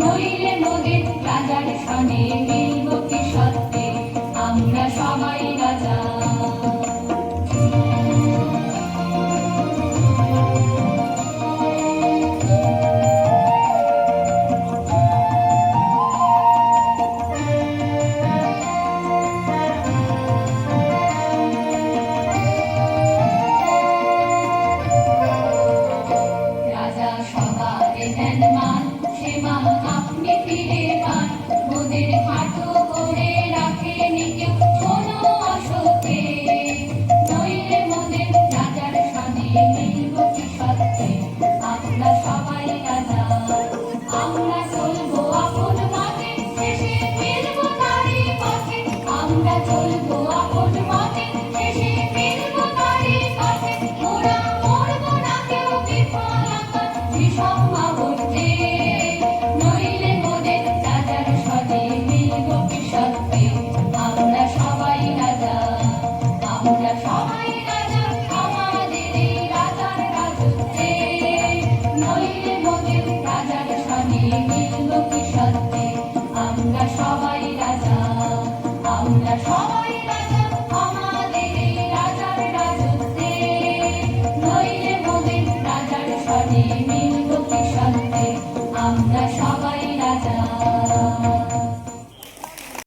নইলে মোদের রাজার সনে বিলবকে সত্যে আমরা সবাই রাজা Shabbat and Man. अपने माँ अपने